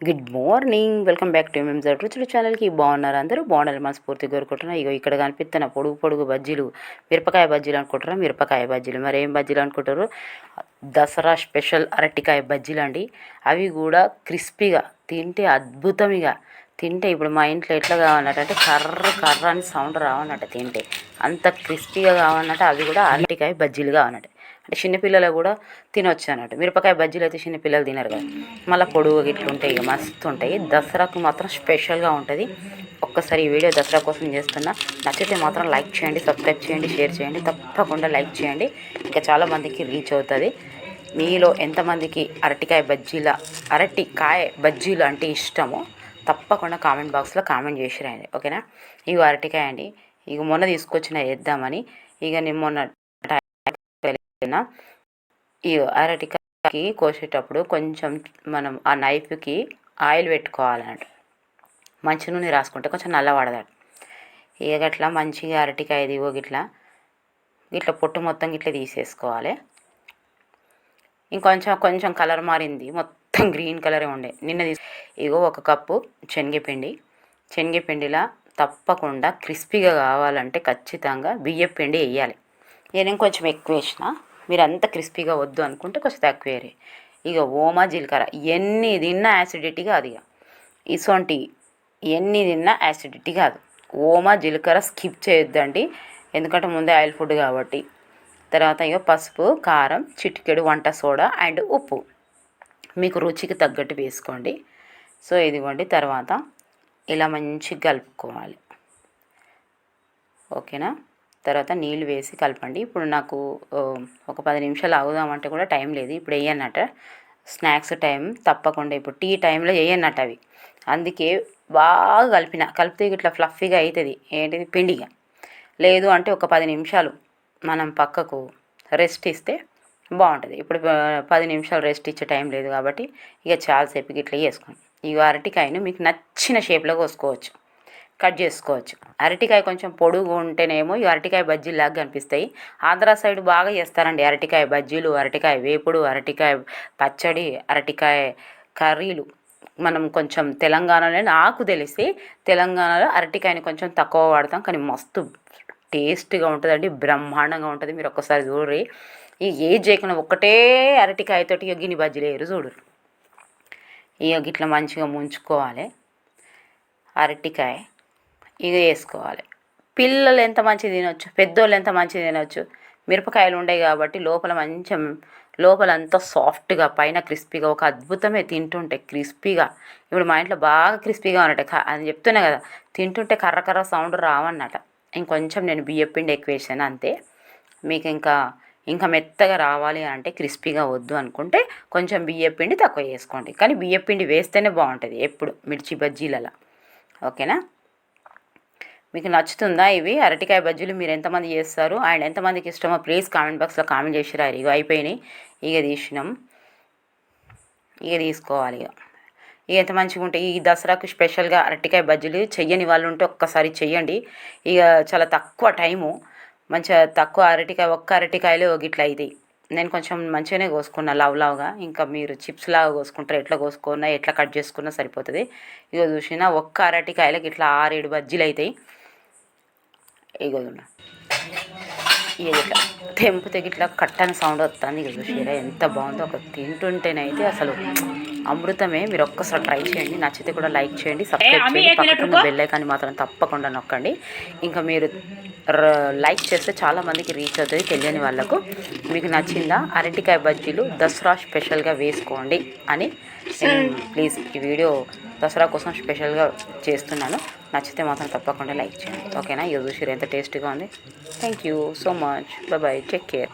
Good morning welcome back to Memu Ruchulu ఛానల్కి బాగున్నారు అందరూ? బాగున్నారు మనస్ఫూర్తి కోరుకుంటున్నా. ఇగో ఇక్కడ కనిపిస్తున్న పొడుగు పొడుగు బజ్జీలు మిరపకాయ బజ్జీలు అనుకుంటారా మిరపకాయ బజ్జీలు. మరి ఏం బజ్జీలు అనుకుంటారు? దసరా స్పెషల్ అరటికాయ బజ్జీలు అండి అవి కూడా క్రిస్పీగా తింటే అద్భుతం ఇక తింటే ఇప్పుడు మా ఇంట్లో ఎట్లా కావాలంటే కర్ర కర్ర అని సౌండ్ రావన్నట్టు తింటే. అంత క్రిస్పీగా కావాలన్నట్టు అవి కూడా అరటికాయ బజ్జీలు కావన్నట్టు అంటే చిన్నపిల్లలు కూడా తినొచ్చు అన్నట్టు. మిరపకాయ బజ్జీలు అయితే చిన్నపిల్లలు తినరు కదా. మళ్ళీ పొడుగు ఇట్లా ఉంటాయి ఇక మస్తు ఉంటాయి. దసరాకు మాత్రం స్పెషల్గా ఉంటుంది. ఒక్కసారి ఈ వీడియో దసరా కోసం చేస్తున్నా. నచ్చితే మాత్రం లైక్ చేయండి సబ్స్క్రైబ్ చేయండి షేర్ చేయండి. తప్పకుండా లైక్ చేయండి. ఇంకా చాలామందికి రీచ్ అవుతుంది. మీలో ఎంతమందికి అరటికాయ బజ్జీల అరటికాయ బజ్జీలు అంటే ఇష్టమో తప్పకుండా కామెంట్ బాక్స్లో కామెంట్ చేసి రాయండి ఓకేనా? ఇవి అరటికాయ అండి ఇక మొన్న తీసుకొచ్చిన వేద్దామని. ఇక నేను మొన్న వెళ్ళిన ఈ అరటికాయకి కోసేటప్పుడు కొంచెం మనం ఆ నైఫ్కి ఆయిల్ పెట్టుకోవాలన్నట్టు మంచి నూనె రాసుకుంటే కొంచెం నల్లబడదాడు ఇక గట్లా మంచిగా అరటికాయ దిగో గిట్లా ఇట్లా పొట్టు మొత్తం ఇట్లా తీసేసుకోవాలి. ఇంకొంచెం కొంచెం కలర్ మారింది మొత్తం. గ్రీన్ కలరే ఉండే. నిన్న తీసు ఇగో ఒక కప్పు శనగపిండి. శనగపిండిలా తప్పకుండా క్రిస్పీగా కావాలంటే ఖచ్చితంగా బియ్యం పిండి వేయాలి నేను కొంచెం ఎక్కువ వేసిన. మీరు అంత క్రిస్పీగా వద్దు అనుకుంటే కొంచెం తక్కువ వేరే ఇక ఓమా జీలకర్ర. ఎన్ని తిన్నా యాసిడిటీ కాదు ఇక ఇసొంటి ఎన్ని తిన్నా యాసిడిటీ కాదు. ఓమా జీలకర్ర స్కిప్ చేయొద్దండి. ఎందుకంటే ముందే ఆయిల్ ఫుడ్ కాబట్టి. తర్వాత ఇక పసుపు కారం చిటికెడు వంట సోడా అండ్ ఉప్పు. మీకు రుచికి తగ్గట్టు వేసుకోండి. సో ఇదిగోండి తర్వాత ఇలా మంచిగా కలుపుకోవాలి. ఓకేనా? తర్వాత నీళ్ళు వేసి కలపండి. ఇప్పుడు నాకు ఒక పది నిమిషాలు ఆగుదామంటే కూడా టైం లేదు. ఇప్పుడు వేయన్నట స్నాక్స్ టైం తప్పకుండా ఇప్పుడు టీ టైంలో వేయన్నట్టు అవి. అందుకే బాగా కలిపిన కలిపితే ఇట్లా ఫ్లఫీగా అవుతుంది ఏంటిది? పిండిగా. లేదు అంటే ఒక పది నిమిషాలు మనం పక్కకు రెస్ట్ ఇస్తే బాగుంటుంది. ఇప్పుడు పది నిమిషాలు రెస్ట్ ఇచ్చే టైం లేదు కాబట్టి ఇక చాలాసేపు ఇట్లా చేసుకోండి ఈ అరటికాయను మీకు నచ్చిన షేప్లో కోసుకోవచ్చు. కట్ చేసుకోవచ్చు. అరటికాయ కొంచెం పొడుగు ఉంటేనేమో ఈ అరటికాయ బజ్జీలాగా కనిపిస్తాయి. ఆంధ్ర సైడ్ బాగా చేస్తారండి అరటికాయ బజ్జీలు అరటికాయ వేపుడు అరటికాయ పచ్చడి అరటికాయ కర్రీలు. మనం కొంచెం తెలంగాణలో నాకు తెలిసి తెలంగాణలో అరటికాయని కొంచెం తక్కువ వాడతాం. కానీ మస్తు టేస్ట్గా ఉంటుందండి బ్రహ్మాండంగా ఉంటుంది. మీరు ఒక్కసారి చూడరు. ఈ ఏ చేయకుండా ఒక్కటే అరటికాయతోటి ఇక గిని బజ్జీలు వేయరు చూడరు. ఇక గిట్ల మంచిగా ముంచుకోవాలి. అరటికాయ ఇక వేసుకోవాలి. పిల్లలు ఎంత మంచి తినొచ్చు పెద్దోళ్ళు ఎంత మంచి తినొచ్చు. మిరపకాయలు ఉండే కాబట్టి లోపల మంచి లోపల అంతా సాఫ్ట్గా పైన క్రిస్పీగా ఒక అద్భుతమే తింటుంటే క్రిస్పీగా. ఇప్పుడు మా ఇంట్లో బాగా క్రిస్పీగా ఉన్నట్టు అని చెప్తున్నా కదా తింటుంటే కర్ర కర్ర సౌండ్ రావన్నట ఇంకొంచెం నేను బియ్యపిండి ఎక్కువ వేసాను అంతే. మీకు ఇంకా ఇంకా మెత్తగా రావాలి అంటే క్రిస్పీగా వద్దు అనుకుంటే కొంచెం బియ్యపిండి తక్కువ వేసుకోండి. కానీ బియ్యపిండి వేస్తేనే బాగుంటుంది ఎప్పుడు మిర్చి బజ్జీలలో. ఓకేనా? మీకు నచ్చుతుందా ఇవి? అరటికాయ బజ్జీలు మీరు ఎంతమంది చేస్తారు? అండ్ ఎంతమందికి ఇష్టమో ప్లీజ్ కామెంట్ బాక్స్లో కామెంట్ చేసిరా. ఇగో అయిపోయినాయి. ఇక తీసినాం. ఇక తీసుకోవాలి ఇక ఎంత మంచిగా ఉంటాయి ఈ దసరాకు స్పెషల్గా అరటికాయ బజ్జీలు చెయ్యని వాళ్ళు ఉంటే ఒక్కసారి చెయ్యండి. ఇక చాలా తక్కువ టైము మంచిగా తక్కువ అరటికాయ ఒక్క అరటికాయలు గిట్ల అవుతాయి నేను కొంచెం మంచిగానే కోసుకున్నా లవ్ లవ్గా. ఇంకా మీరు చిప్స్ లాగా కోసుకుంటారు ఎట్లా కోసుకున్నా ఎట్లా కట్ చేసుకున్నా సరిపోతుంది. ఇక చూసినా ఒక్క అరటికాయలకి ఇట్లా ఆరేడు బజ్జీలు అవుతాయి ఇగో చూడ. ఇది ఇట్లా తెంపితే ఇట్లా కట్టని సౌండ్ వస్తుంది ఇక చూసిరా ఎంత బాగుందో. ఒక తింటుంటేనైతే అసలు అమృతమే మీరు ఒక్కసారి ట్రై చేయండి. నచ్చితే కూడా లైక్ చేయండి సబ్స్క్రైబ్ చేయండి. పక్కన బెల్ ఐకాన్ని మాత్రం తప్పకుండా నొక్కండి. ఇంకా మీరు లైక్ చేస్తే చాలా మందికి రీచ్ అవుతుంది తెలియని వాళ్ళకు. మీకు నచ్చిందా? అరటికాయ బజ్జీలు దసరా స్పెషల్గా వేసుకోండి అని ప్లీజ్ ఈ వీడియో దసరా కోసం స్పెషల్గా చేస్తున్నాను. నచ్చితే మాత్రం తప్పకుండా లైక్ చేయండి. ఓకేనా? ఇది చూసిరు ఎంత టేస్టీగా ఉంది. Thank you so much. Bye. Take care.